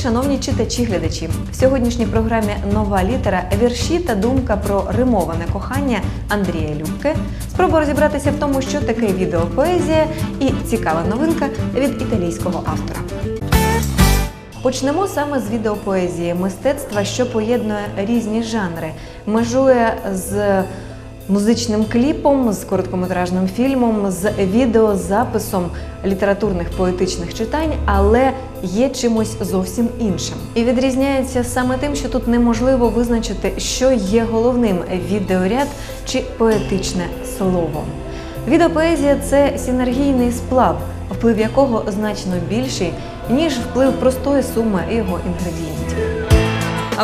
День, шановні читачі-глядачі. В сьогоднішній програмі Нова літера вірші та думка про римоване кохання Андрія Любки. Спроба розібратися в тому, що таке відеопоезія, і цікава новинка від італійського автора. Почнемо саме з відеопоезії, мистецтва, що поєднує різні жанри, межує з музичним кліпом, з короткометражним фільмом, з відеозаписом літературних поетичних читань, але є чимось зовсім іншим. І відрізняється саме тим, що тут неможливо визначити, що є головним відеоряд чи поетичне слово. Відеопоезія це синергійний сплав, вплив якого значно більший, ніж вплив простої суми його інгредієнтів.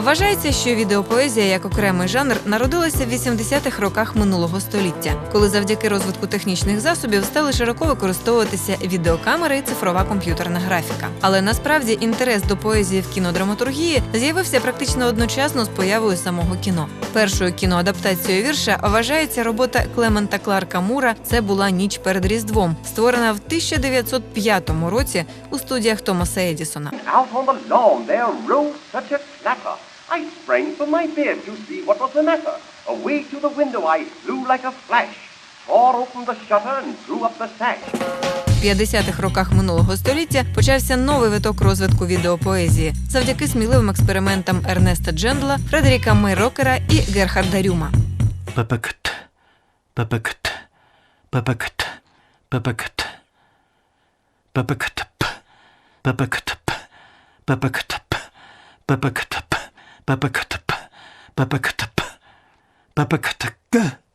Вважається, що відеопоезія як окремий жанр народилася в 80-х роках минулого століття, коли завдяки розвитку технічних засобів стали широко використовуватися відеокамери і цифрова комп'ютерна графіка. Але насправді інтерес до поезії в кінодраматургії з'явився практично одночасно з появою самого кіно. Першою кіноадаптацією вірша вважається робота Клемента Кларка Мура Це була ніч перед Різдвом, створена в 1905 році у студіях Томаса Едісона. Out on the lawn there rose such a clatter. I sprang from my bed to see what was the matter. Away to the window I flew like a flash, tore open the shutter and drew up the sash. В 50-х роках минулого століття почався новий виток розвитку відеопоезії завдяки сміливим експериментам Ернеста Джендла, Фредеріка Мейрокера і Герхарда Рюма. Папакт, папакт, папакт, папакт, папактп, папактп, папактп, папактп, папактп, папактп, папактп.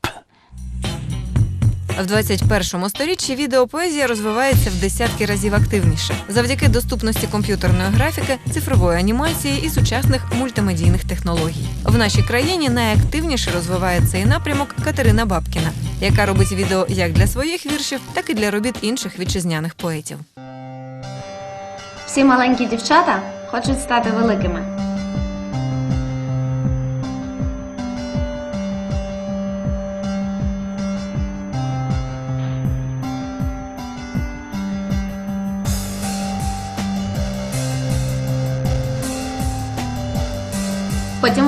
В 21 сторіччі відеопоезія розвивається в десятки разів активніше завдяки доступності комп'ютерної графіки, цифрової анімації і сучасних мультимедійних технологій. В нашій країні найактивніше розвиває цей напрямок Катерина Бабкіна, яка робить відео як для своїх віршів, так і для робіт інших вітчизняних поетів. Всі маленькі дівчата хочуть стати великими.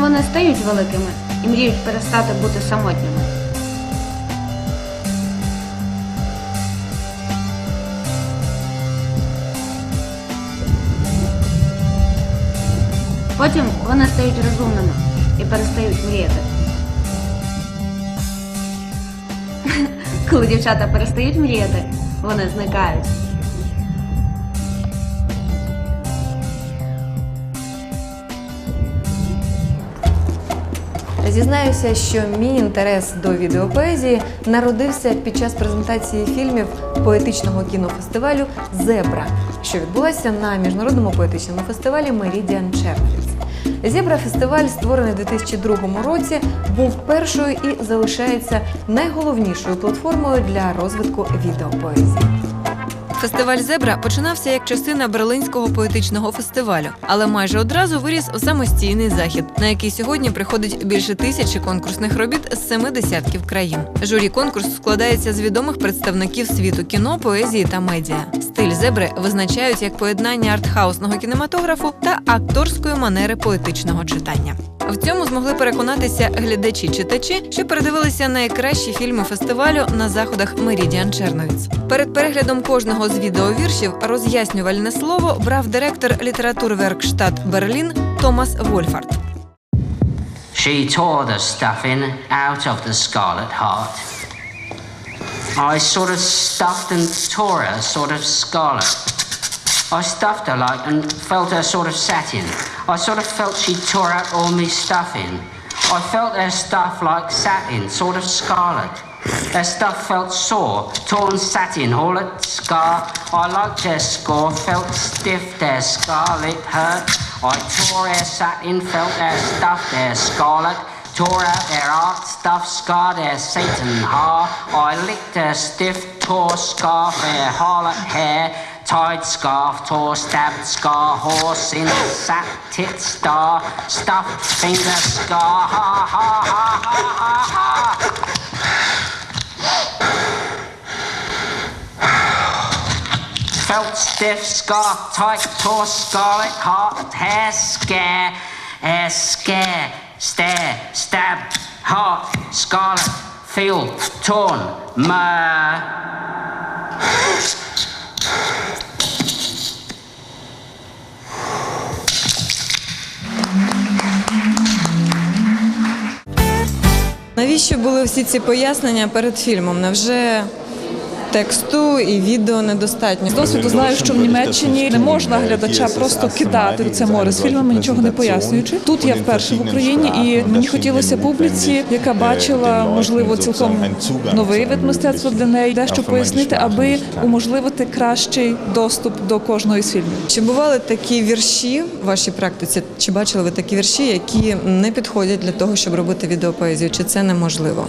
Вони стають великими і мріють перестати бути самотніми. Потім вони стають розумними і перестають мріяти. Коли дівчата перестають мріяти, вони зникають. Зізнаюся, що мій інтерес до відеопоезії народився під час презентації фільмів поетичного кінофестивалю Зебра, що відбулася на міжнародному поетичному фестивалі Meridian Черновіць. Зебра фестиваль, створений у 2002 році, був першою і залишається найголовнішою платформою для розвитку відеопоезії. Фестиваль Зебра починався як частина Берлинського поетичного фестивалю, але майже одразу виріс в самостійний захід, на який сьогодні приходить більше тисячі конкурсних робіт з семи десятків країн. Журі конкурсу складається з відомих представників світу кіно, поезії та медіа. Стиль зебри визначають як поєднання артхаусного кінематографу та акторської манери поетичного читання. В цьому змогли переконатися глядачі-читачі, що передивилися найкращі фільми фестивалю на заходах Мерідіан Черновіц. Перед переглядом кожного з відеовіршів роз'яснювальне слово брав директор літературверкштат Берлін Томас Вольфард. She tore the stuffing out of the scarlet heart. I sort of stuffed and tore her sort of scarlet. I stuffed her like and felt her sort of satin. I sort of felt she tore out all me stuffing. I felt her stuff like satin, sort of scarlet. Her stuff felt sore, torn satin, all at scar. I liked her score, felt stiff, their scarlet hurt. I tore her satin, felt her stuff, their scarlet. Tore out their art stuff, scarred their Satan heart. I licked her stiff, tore scarf, their harlot hair. Tied scarf, tore, stabbed scar, horse in sat, tit star, stuffed finger scar, ha ha ha ha ha ha. felt stiff, scarf tight, tore scarlet heart, hair scare, hair scare, stare, stab, heart, scarlet, feel, torn, ma. Навіщо були всі ці пояснення перед фільмом? Невже тексту і відео недостатньо? З досвіду знаю, що в Німеччині не можна глядача просто кидати в це море з фільмами, нічого не пояснюючи. Тут я вперше в Україні, і мені хотілося публіці, яка бачила можливо цілком новий вид мистецтва для неї, дещо пояснити, аби уможливити кращий доступ до кожного із фільмів. Чи бували такі вірші в вашій практиці? Чи бачили ви такі вірші, які не підходять для того, щоб робити відеопоезію? Чи це неможливо?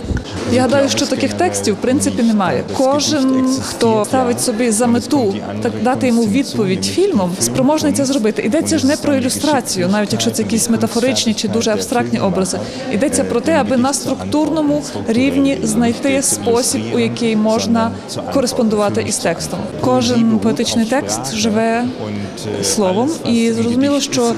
Я гадаю, що таких текстів в принципі немає. Кожен, хто ставить собі за мету так дати йому відповідь фільмом, спроможний це зробити. Йдеться ж не про ілюстрацію, навіть якщо це якісь метафоричні чи дуже абстрактні образи. Йдеться про те, аби на структурному рівні знайти спосіб, у який можна кореспондувати із текстом. Кожен поетичний текст живе словом, і зрозуміло, що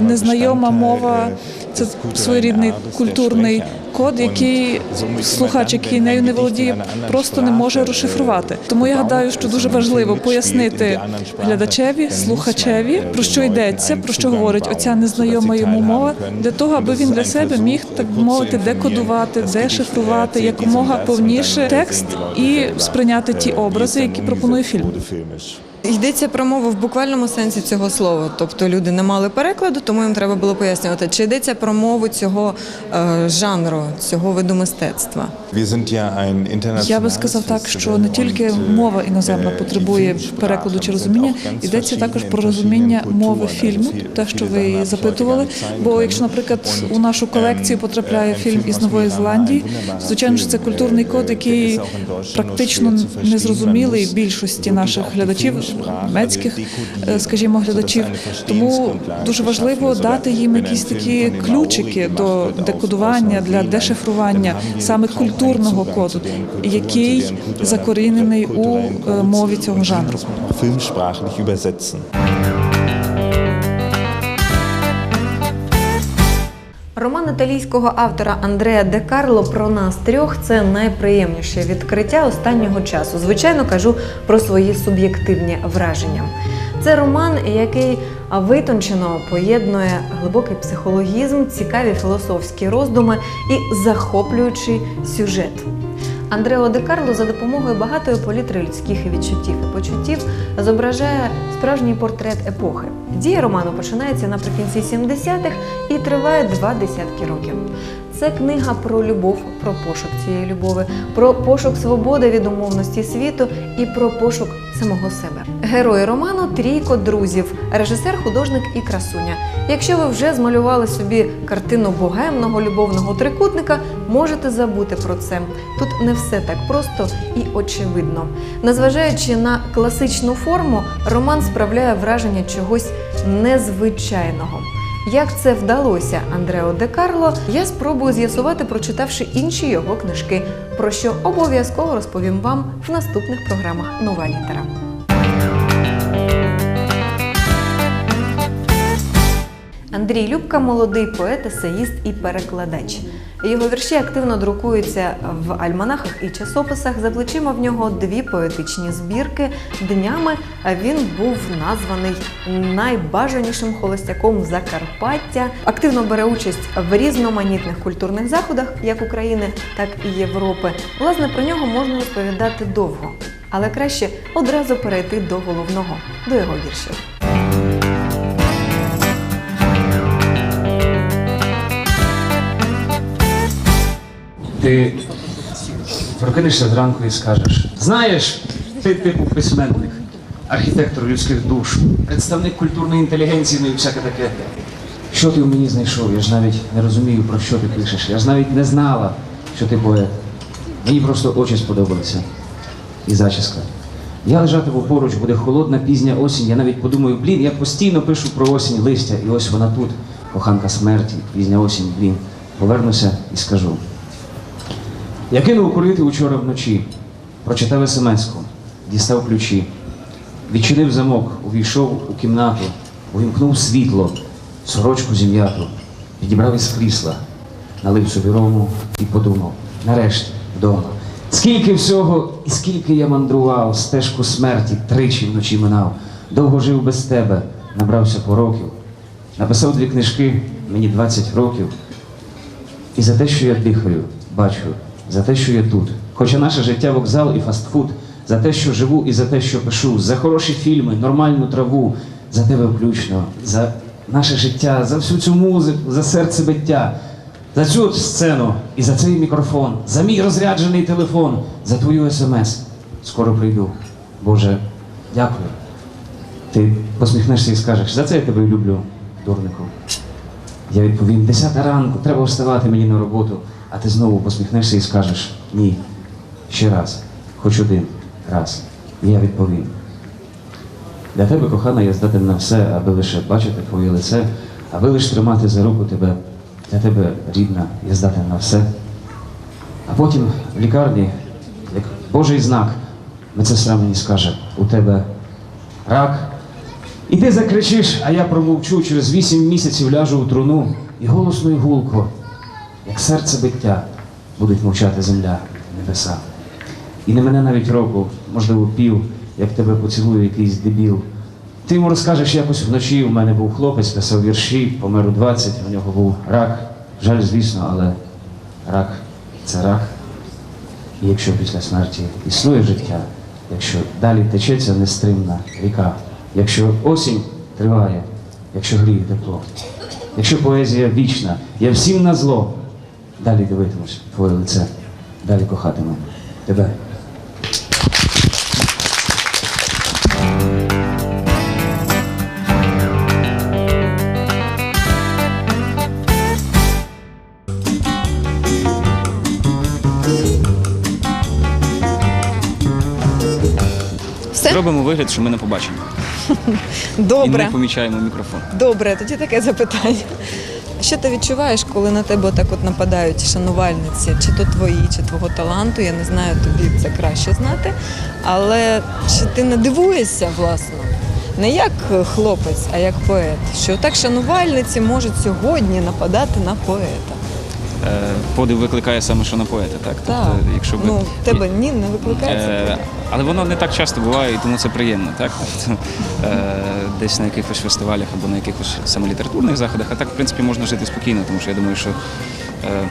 незнайома мова це своєрідний культурний код, який слухач, який нею не володіє, просто не може розшифрувати. Тому я гадаю, що дуже важливо пояснити глядачеві, слухачеві, про що йдеться, про що говорить оця незнайома йому мова, для того, аби він для себе міг так мовити декодувати, дешифрувати якомога повніше текст і сприйняти ті образи, які пропонує фільм. Йдеться про мову в буквальному сенсі цього слова. Тобто люди не мали перекладу, тому їм треба було пояснювати, чи йдеться про мову цього е, жанру, цього виду мистецтва. Я би сказав так, що не тільки мова іноземна потребує перекладу чи розуміння, йдеться також про розуміння мови фільму, те, що ви запитували. Бо якщо, наприклад, у нашу колекцію потрапляє фільм із Нової Зеландії, звичайно ж це культурний код, який практично незрозумілий більшості наших глядачів, німецьких, е, скажімо, глядачів. Тому дуже важливо дати їм якісь такі ключики до декодування для дешифрування саме культурного коду, який закорінений у е, мові цього жанру. filmsprachlich übersetzen. Роман італійського автора Андреа Де Карло про нас трьох це найприємніше відкриття останнього часу. Звичайно, кажу про свої суб'єктивні враження. Це роман, який витончено поєднує глибокий психологізм, цікаві філософські роздуми і захоплюючий сюжет. Андрео Де Карло за допомогою багатої палітри людських відчуттів і почуттів зображає справжній портрет епохи. Дія роману починається наприкінці 70-х і триває два десятки років. Це книга про любов, про пошук цієї любові, про пошук свободи від умовності світу і про пошук самого себе. Герої роману трійко друзів, режисер, художник і красуня. Якщо ви вже змалювали собі картину богемного любовного трикутника, можете забути про це. Тут не все так просто і очевидно. Незважаючи на класичну форму, роман справляє враження чогось незвичайного. Як це вдалося Андрео Де Карло, я спробую з'ясувати, прочитавши інші його книжки, про що обов'язково розповім вам в наступних програмах Нова літера. Андрій Любка молодий поет, есеїст і перекладач. Його вірші активно друкуються в альманахах і часописах. За плечима в нього дві поетичні збірки. Днями він був названий найбажанішим холостяком Закарпаття. Активно бере участь в різноманітних культурних заходах, як України, так і Європи. Власне, про нього можна розповідати довго, але краще одразу перейти до головного, до його віршів. Ти прокинешся зранку і скажеш: знаєш, ти типу письменник, архітектор людських душ, представник культурної інтелігенції, ну і всяке таке. Що ти в мені знайшов? Я ж навіть не розумію, про що ти пишеш. Я ж навіть не знала, що ти поет. Мені просто очі сподобалися. І зачіска. Я лежатиму поруч, буде холодна пізня осінь. Я навіть подумаю, блін, я постійно пишу про осінь листя, і ось вона тут, коханка смерті, пізня осінь, блін. Повернуся і скажу. Я кинув курити учора вночі, прочитав смс-ку, дістав ключі. Відчинив замок, увійшов у кімнату, увімкнув світло, сорочку зім'яту, підібрав із крісла, налив собі рому і подумав, нарешті, вдома. Скільки всього і скільки я мандрував, стежку смерті тричі вночі минав, довго жив без тебе, набрався пороків, написав дві книжки, мені 20 років. І за те, що я дихаю, бачу, за те, що я тут. Хоча наше життя вокзал і фастфуд, за те, що живу і за те, що пишу, за хороші фільми, нормальну траву, за тебе включно, за наше життя, за всю цю музику, за серце биття, за цю сцену і за цей мікрофон, за мій розряджений телефон, за твою смс. Скоро прийду. Боже, дякую. Ти посміхнешся і скажеш, за це я тебе люблю, дурнику. Я відповім, десята ранку, треба вставати мені на роботу, а ти знову посміхнешся і скажеш ні. Ще раз, хоч один раз. І я відповім. Для тебе, кохана, я здатен на все, аби лише бачити твоє лице, аби лише тримати за руку тебе. Для тебе, рідна, я здатен на все. А потім в лікарні, як Божий знак, медсестра мені скаже, у тебе рак. І ти закричиш, а я промовчу, через вісім місяців ляжу у труну, і голосно і гулко, як серце биття, будуть мовчати земля, небеса. І не мене навіть року, можливо, пів, як тебе поцілує якийсь дебіл. Ти йому розкажеш якось вночі, у мене був хлопець, писав вірші, помер у 20, у нього був рак. Жаль, звісно, але рак це рак. І якщо після смерті існує життя, якщо далі течеться нестримна ріка, якщо осінь триває, якщо гріє тепло, якщо поезія вічна, я всім на зло, далі дивитимусь твоє лице, далі кохатиму тебе. Зробимо вигляд, що ми не побачимо. І не Добре, помічаємо мікрофон. добре. Тоді таке запитання. Що ти відчуваєш, коли на тебе так от нападають шанувальниці, чи то твої, чи твого таланту? Я не знаю, тобі це краще знати. Але чи ти не дивуєшся, власне? не як хлопець, а як поет, що так шанувальниці можуть сьогодні нападати на поета? Е, Подив викликає саме що на поета, так? Так. Тобто, якщо ви... Ну, тебе ні, не викликається. Е, але воно не так часто буває, і тому це приємно, так? Тобто, е, десь на якихось фестивалях або на якихось саме літературних заходах, а так, в принципі, можна жити спокійно, тому що я думаю, що е,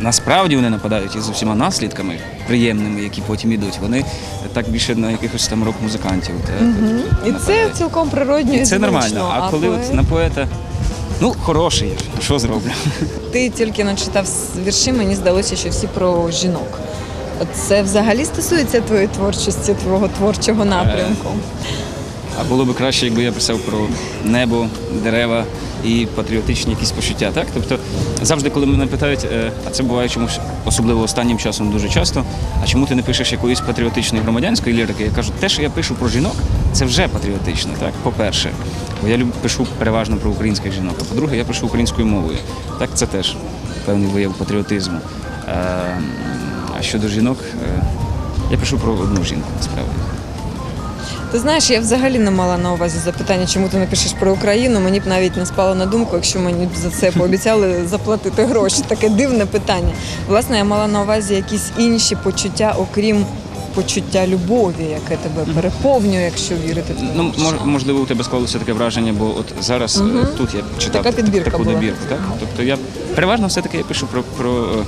насправді вони нападають із усіма наслідками приємними, які потім ідуть. Вони так більше на якихось там рок-музикантів. тобто, І це цілком природньо і І це нормально. А коли от на поета, ну, хороший, я ж, що зроблю? Ти тільки начитав вірші, мені здалося, що всі про жінок. Це взагалі стосується твоєї творчості, твого творчого напрямку. А було б краще, якби я писав про небо, дерева і патріотичні якісь почуття. Так? Тобто завжди, коли мене питають, е, а це буває чомусь, особливо останнім часом дуже часто, а чому ти не пишеш якоїсь патріотичної громадянської лірики? Я кажу, те, що я пишу про жінок, це вже патріотично, так, по-перше. Бо я пишу переважно про українських жінок. А по-друге, я пишу українською мовою. Так, це теж певний вияв патріотизму. Е, А щодо жінок, е, я пишу про одну жінку, насправді. Ти знаєш, я взагалі не мала на увазі запитання, чому ти не пишеш про Україну. Мені б навіть не спало на думку, якщо мені за це пообіцяли заплатити гроші. Таке дивне питання. Власне, я мала на увазі якісь інші почуття, окрім почуття любові, яке тебе переповнює, якщо вірити твоїм Ну, мож- можливо, у тебе склалося таке враження, бо от зараз е, тут я читав Така підбірка таку була. добірку. Так? Тобто я переважно все-таки я пишу про, про е,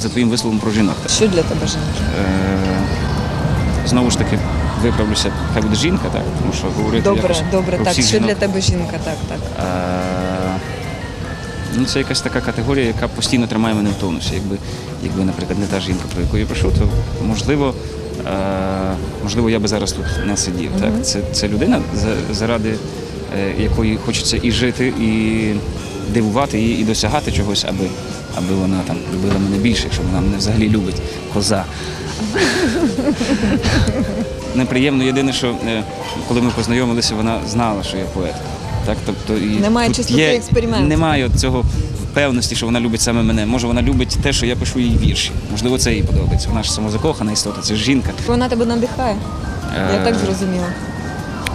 за твоїм висловом про жінок. Так? Що для тебе жінка? Е, знову ж таки, виправлюся, хай буде жінка, так? Тому що говорити Добре, якось добре, про так. всіх Що жінок, для тебе жінка? Так, так. е, Ну, це якась така категорія, яка постійно тримає мене в тонусі. Якби, якби, наприклад, не та жінка, про яку я пишу, то можливо, можливо, я би зараз тут не сидів. Так? Це, це людина, заради е, якої хочеться і жити, і дивувати її, і досягати чогось, аби, аби вона там любила мене більше, якщо вона мене взагалі любить, коза. Неприємно єдине, що е, коли ми познайомилися, вона знала, що я поет. Так, тобто, і Немає чистоти є, експерименту. Немає цього певності, що вона любить саме мене. Може, вона любить те, що я пишу їй вірші. Можливо, це їй подобається. Вона ж самозакохана істота, це ж жінка. Вона тебе надихає. Я так е, зрозуміла.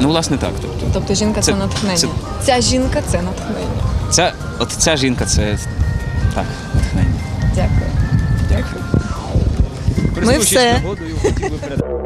Ну, власне, так. Тобто, тобто жінка це, це натхнення. Це... Ця жінка це натхнення. Ця, от ця жінка це так, натхнення. Дякую. Дякую. Ми все. нагодою хотів би передати.